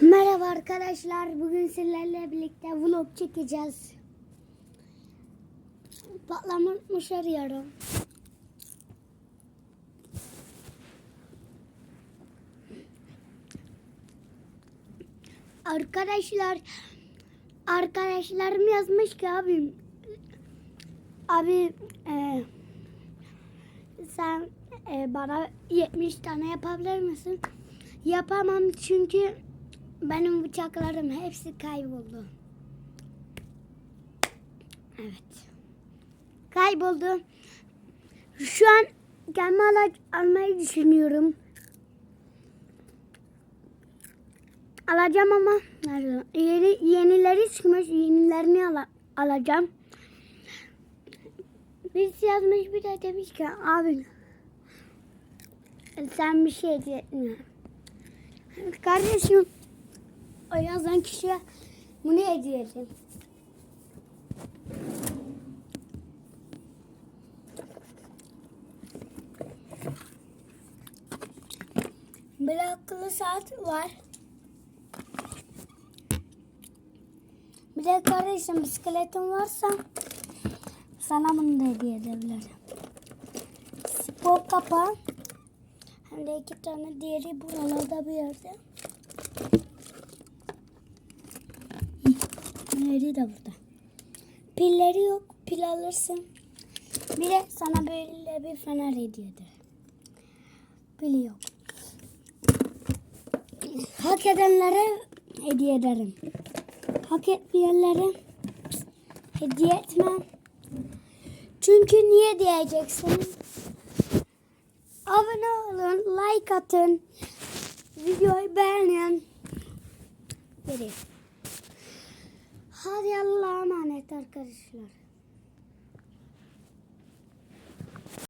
Merhaba arkadaşlar. Bugün sizlerle birlikte vlog çekeceğiz. Patlamış arıyorum. Arkadaşlar arkadaşlarım yazmış ki abi abi e, sen e, bana 70 tane yapabilir misin? Yapamam çünkü benim bıçaklarım hepsi kayboldu. Evet. Kayboldu. Şu an ala- almayı düşünüyorum. Alacağım ama? Yeni, yenileri çıkmış. Yenilerini ala- alacağım. Birisi yazmış bir de demiş ki abi sen bir şey hediye etmiyor. Kardeşim o yazan kişiye bunu hediye. Bir akıllı saat var. Bir de kardeşim bisikletin varsa sana bunu da hediye edebilirim. Spor kapağı. Hem de iki tane diğeri buralarda bir yerde. Diğeri de burada. Pilleri yok. Pil alırsın. Bir de sana böyle bir fener hediye ederim. Pili yok. Hak edenlere hediye ederim. Hak etmeyenlere hediye etmem. Çünkü niye diyeceksiniz? Abone olun, like atın, videoyu beğenin. Vereyim. Hadi Allah'a emanet arkadaşlar.